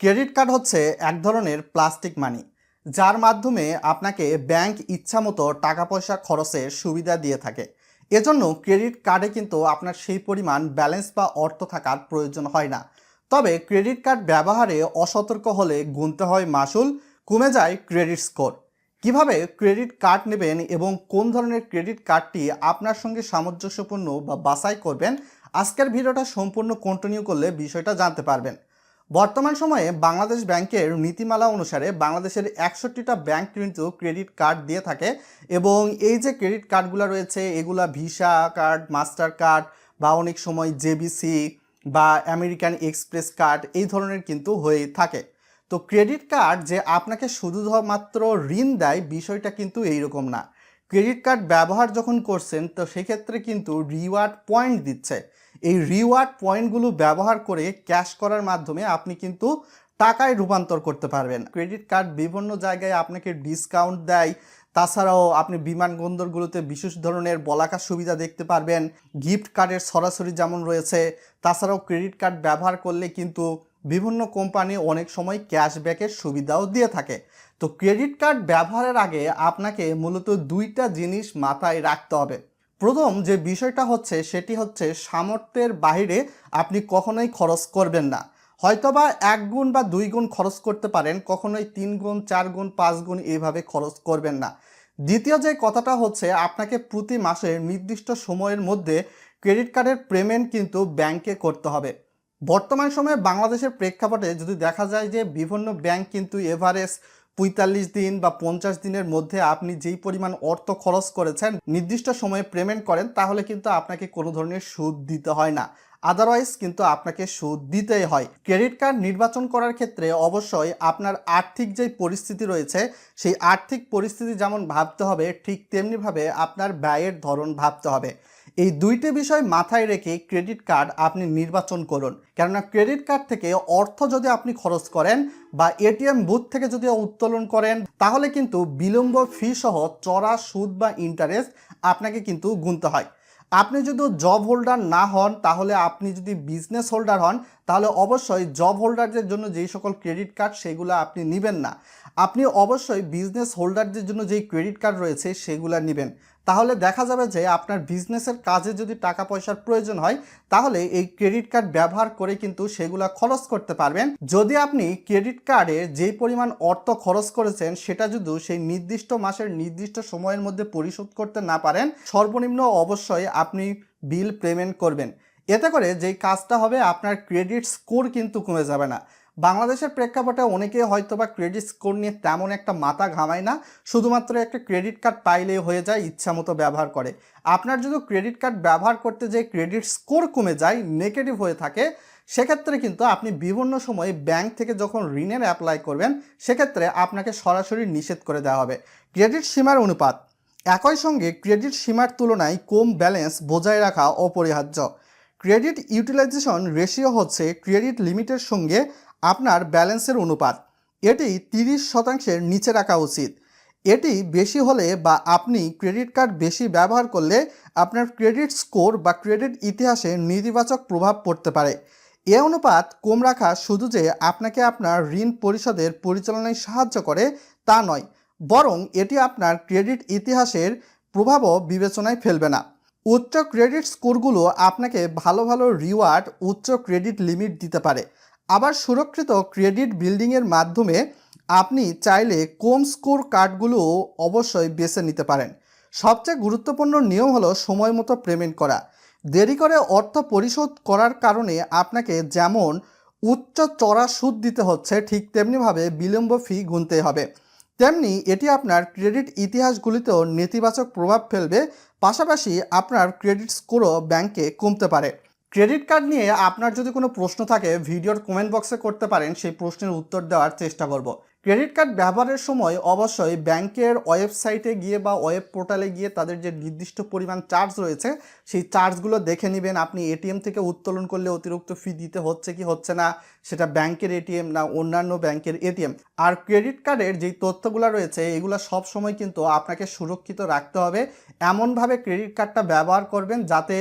Credit card হচ্ছে এক ধরনের প্লাস্টিক মানি, যার মাধ্যমে আপনাকে ব্যাংক ইচ্ছামতো টাকা পয়সা খরচের সুবিধা দিয়ে থাকে। এজন্য ক্রেডিট কার্ডে কিন্তু আপনার সেই পরিমাণ ব্যালেন্স বা অর্থ থাকার প্রয়োজন হয় না। তবে ক্রেডিট কার্ড ব্যবহারে অসতর্ক হলে গুনতে হয় মাসুল, কমে যায় ক্রেডিট স্কোর। কীভাবে ক্রেডিট কার্ড নেবেন এবং কোন ধরনের ক্রেডিট কার্ডটি আপনার সঙ্গে সামঞ্জস্যপূর্ণ বা বাছাই করবেন, আজকের ভিডিওটা সম্পূর্ণ কন্টিনিউ করলে বিষয়টা জানতে পারবেন। বর্তমান সময়ে বাংলাদেশ ব্যাংকের নীতিমালা অনুসারে বাংলাদেশের একষট্টিটা ব্যাংক কিন্তু ক্রেডিট কার্ড দিয়ে থাকে এবং এই যে ক্রেডিট কার্ডগুলো রয়েছে, এগুলা ভিসা কার্ড, মাস্টার কার্ড বা অনেক সময় জেবিসি বা আমেরিকান এক্সপ্রেস কার্ড এই ধরনের কিন্তু হয়ে থাকে। তো ক্রেডিট কার্ড যে আপনাকে শুধু মাত্র ঋণ দেয় বিষয়টা কিন্তু এইরকম না। ক্রেডিট কার্ড ব্যবহার যখন করছেন, তো সেক্ষেত্রে কিন্তু রিওয়ার্ড পয়েন্ট দিচ্ছে। এই রিওয়ার্ড পয়েন্টগুলো ব্যবহার করে ক্যাশ করার মাধ্যমে আপনি কিন্তু টাকায় রূপান্তর করতে পারবেন। ক্রেডিট কার্ড বিভিন্ন জায়গায় আপনাকে ডিসকাউন্ট দেয়। তাছাড়াও আপনি বিমানবন্দরগুলোতে বিশেষ ধরনের বলাকা সুবিধা দেখতে পারবেন। গিফট কার্ডের সরাসরি যেমন রয়েছে, তাছাড়াও ক্রেডিট কার্ড ব্যবহার করলে কিন্তু বিভিন্ন কোম্পানি অনেক সময় ক্যাশব্যাকের সুবিধাও দিয়ে থাকে। তো ক্রেডিট কার্ড ব্যবহারের আগে আপনাকে মূলত দুইটা জিনিস মাথায় রাখতে হবে। প্রথম যে বিষয়টা হচ্ছে, সেটি হচ্ছে সামর্থ্যের বাইরে আপনি কখনোই খরচ করবেন না। হয়তোবা এক গুণ বা দুই গুণ খরচ করতে পারেন, কখনোই তিন গুণ, চার গুণ, পাঁচ গুণ এইভাবে খরচ করবেন না। দ্বিতীয় যে কথাটা হচ্ছে, আপনাকে প্রতি মাসে নির্দিষ্ট সময়ের মধ্যে ক্রেডিট কার্ডের পেমেন্ট কিন্তু ব্যাংকে করতে হবে। বর্তমান সময়ে বাংলাদেশের প্রেক্ষাপটে যদি দেখা যায় যে বিভিন্ন ব্যাংক কিন্তু এভারেজ পঁয়তাল্লিশ দিন বা পঞ্চাশ দিনের মধ্যে আপনি যেই পরিমাণ অর্থ খরচ করেছেন নির্দিষ্ট সময়ে পেমেন্ট করেন, তাহলে কিন্তু আপনাকে কোনো ধরনের সুদ দিতে হয় না। আদারওয়াইজ কিন্তু আপনাকে সুদ দিতেই হয়। ক্রেডিট কার্ড নির্বাচন করার ক্ষেত্রে অবশ্যই আপনার আর্থিক যে পরিস্থিতি রয়েছে, সেই আর্থিক পরিস্থিতি যেমন ভাবতে হবে, ঠিক তেমনিভাবে আপনার ব্যয়ের ধরন ভাবতে হবে। এই দুইটি বিষয় মাথায় রেখে ক্রেডিট কার্ড আপনি নির্বাচন করুন। কেননা ক্রেডিট কার্ড থেকে অর্থ যদি আপনি খরচ করেন বা এটিএম বুথ থেকে যদি উত্তোলন করেন, তাহলে কিন্তু বিলম্ব ফি সহ চড়া সুদ বা ইন্টারেস্ট আপনাকে কিন্তু গুনতে হয়। আপনি যদি জব হোল্ডার না হন, তাহলে আপনি যদি বিজনেস হোল্ডার হন, তাহলে অবশ্যই জব হোল্ডারদের জন্য যেই সকল ক্রেডিট কার্ড সেগুলো আপনি নেবেন না। আপনি অবশ্যই বিজনেস হোল্ডারদের জন্য যেই ক্রেডিট কার্ড রয়েছে, সেগুলো নেবেন। তাহলে দেখা যাবে যে আপনার বিজনেসের কাজে যদি টাকা পয়সার প্রয়োজন হয়, তাহলে এই ক্রেডিট কার্ড ব্যবহার করে কিন্তু সেগুলা খরচ করতে পারবেন। যদি আপনি ক্রেডিট কার্ডে যে পরিমাণ অর্থ খরচ করেছেন, সেটা যদি সেই নির্দিষ্ট মাসের নির্দিষ্ট সময়ের মধ্যে পরিশোধ করতে না পারেন, সর্বনিম্ন অবশ্যই আপনি বিল পেমেন্ট করবেন। এতে করে যেই কাজটা হবে, আপনার ক্রেডিট স্কোর কিন্তু কমে যাবে না। বাংলাদেশের প্রেক্ষাপটে অনেকে হয়তো বা ক্রেডিট স্কোর নিয়ে তেমন একটা মাথা ঘামায় না, শুধুমাত্র একটা ক্রেডিট কার্ড পাইলেই হয়ে যায়, ইচ্ছা মতো ব্যবহার করে। আপনার যদি ক্রেডিট কার্ড ব্যবহার করতে যে ক্রেডিট স্কোর কমে যায় নেগেটিভ হয়ে থাকে, সেক্ষেত্রে কিন্তু আপনি বিভিন্ন সময়ে ব্যাংক থেকে যখন ঋণের অ্যাপ্লাই করবেন, সেক্ষেত্রে আপনাকে সরাসরি নিষেধ করে দেওয়া হবে। ক্রেডিট সীমার অনুপাত। একই সঙ্গে ক্রেডিট সীমার তুলনায় কম ব্যালেন্স বজায় রাখা অপরিহার্য। ক্রেডিট ইউটিলাইজেশন রেশিও হচ্ছে ক্রেডিট লিমিটের সঙ্গে আপনার ব্যালেন্সের অনুপাত। এটি তিরিশ শতাংশের নিচে রাখা উচিত। এটি বেশি হলে বা আপনি ক্রেডিট কার্ড বেশি ব্যবহার করলে আপনার ক্রেডিট স্কোর বা ক্রেডিট ইতিহাসে নেতিবাচক প্রভাব পড়তে পারে। এ অনুপাত কম রাখা শুধু যে আপনাকে আপনার ঋণ পরিশোধের পরিচালনায় সাহায্য করে তা নয়, বরং এটি আপনার ক্রেডিট ইতিহাসের প্রভাবও বিবেচনায় ফেলবে না। উচ্চ ক্রেডিট স্কোরগুলো আপনাকে ভালো ভালো রিওয়ার্ড, উচ্চ ক্রেডিট লিমিট দিতে পারে। আবার সুরক্ষিত ক্রেডিট বিল্ডিংয়ের মাধ্যমে আপনি চাইলে কম স্কোর কার্ডগুলো অবশ্যই বেছে নিতে পারেন। সবচেয়ে গুরুত্বপূর্ণ নিয়ম হলো সময় মতো পেমেন্ট করা। দেরি করে অর্থ পরিশোধ করার কারণে আপনাকে যেমন উচ্চ চড়া সুদ দিতে হচ্ছে, ঠিক তেমনিভাবে বিলম্ব ফি গুনতে হবে। তেমনি এটি আপনার ক্রেডিট ইতিহাসগুলিতেও নেতিবাচক প্রভাব ফেলবে, পাশাপাশি আপনার ক্রেডিট স্কোরও ব্যাংকে কমতে পারে। ক্রেডিট কার্ড নিয়ে আপনার যদি কোনো প্রশ্ন থাকে, ভিডিওর কমেন্ট বক্সে করতে পারেন, সেই প্রশ্নের উত্তর দেওয়ার চেষ্টা করব। ক্রেডিট কার্ড ব্যবহারের সময় অবশ্যই ব্যাংকের ওয়েবসাইটে গিয়ে বা ওয়েব পোর্টালে গিয়ে তাদের যে নির্দিষ্ট পরিমাণ চার্জ রয়েছে, সেই চার্জগুলো দেখে নেবেন। আপনি এটিএম থেকে উত্তোলন করলে অতিরিক্ত ফি দিতে হচ্ছে কি হচ্ছে না, সেটা ব্যাংকের এটিএম না অন্যান্য ব্যাংকের এটিএম। আর ক্রেডিট কার্ডের যেই তথ্যগুলো রয়েছে, এগুলো সব সময় কিন্তু আপনাকে সুরক্ষিত রাখতে হবে। এমনভাবে ক্রেডিট কার্ডটা ব্যবহার করবেন যাতে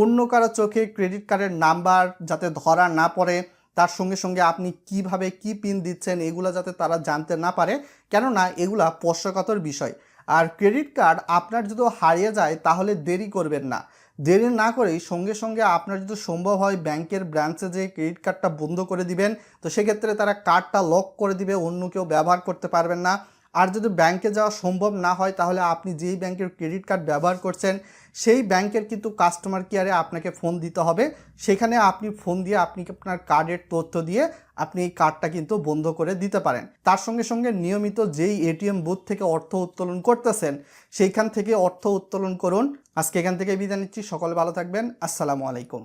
অন্য কারও চোখে ক্রেডিট কার্ডের নাম্বার যাতে ধরা না পড়ে। তার সঙ্গে সঙ্গে আপনি কীভাবে কি পিন দিচ্ছেন এগুলো যাতে তারা জানতে না পারে। কেননা এগুলা পোষ্যকতর বিষয়। আর ক্রেডিট কার্ড আপনার যদি হারিয়ে যায় তাহলে দেরি করবেন না। দেরি না করেই সঙ্গে সঙ্গে আপনার যদি সম্ভব হয় ব্যাংকের ব্রাঞ্চে যে ক্রেডিট কার্ডটা বন্ধ করে দিবেন, তো সেক্ষেত্রে তারা কার্ডটা লক করে দিবে, অন্য কেউ ব্যবহার করতে পারবেন না। আর যদি ব্যাংকে যাওয়া সম্ভব না হয়, তাহলে আপনি যেই ব্যাংকের ক্রেডিট কার্ড ব্যবহার করছেন, সেই ব্যাংকের কিন্তু কাস্টমার কেয়ারে আপনাকে ফোন দিতে হবে। সেখানে আপনি ফোন দিয়ে আপনি আপনার কার্ডের তথ্য দিয়ে আপনি এই কার্ডটা কিন্তু বন্ধ করে দিতে পারেন। তার সঙ্গে সঙ্গে নিয়মিত যেই এটিএম বুথ থেকে অর্থ উত্তোলন করতেছেন, সেইখান থেকে অর্থ উত্তোলন করুন। আজকে এখান থেকে বিদায় নিচ্ছি। সকলে ভালো থাকবেন। আসসালামু আলাইকুম।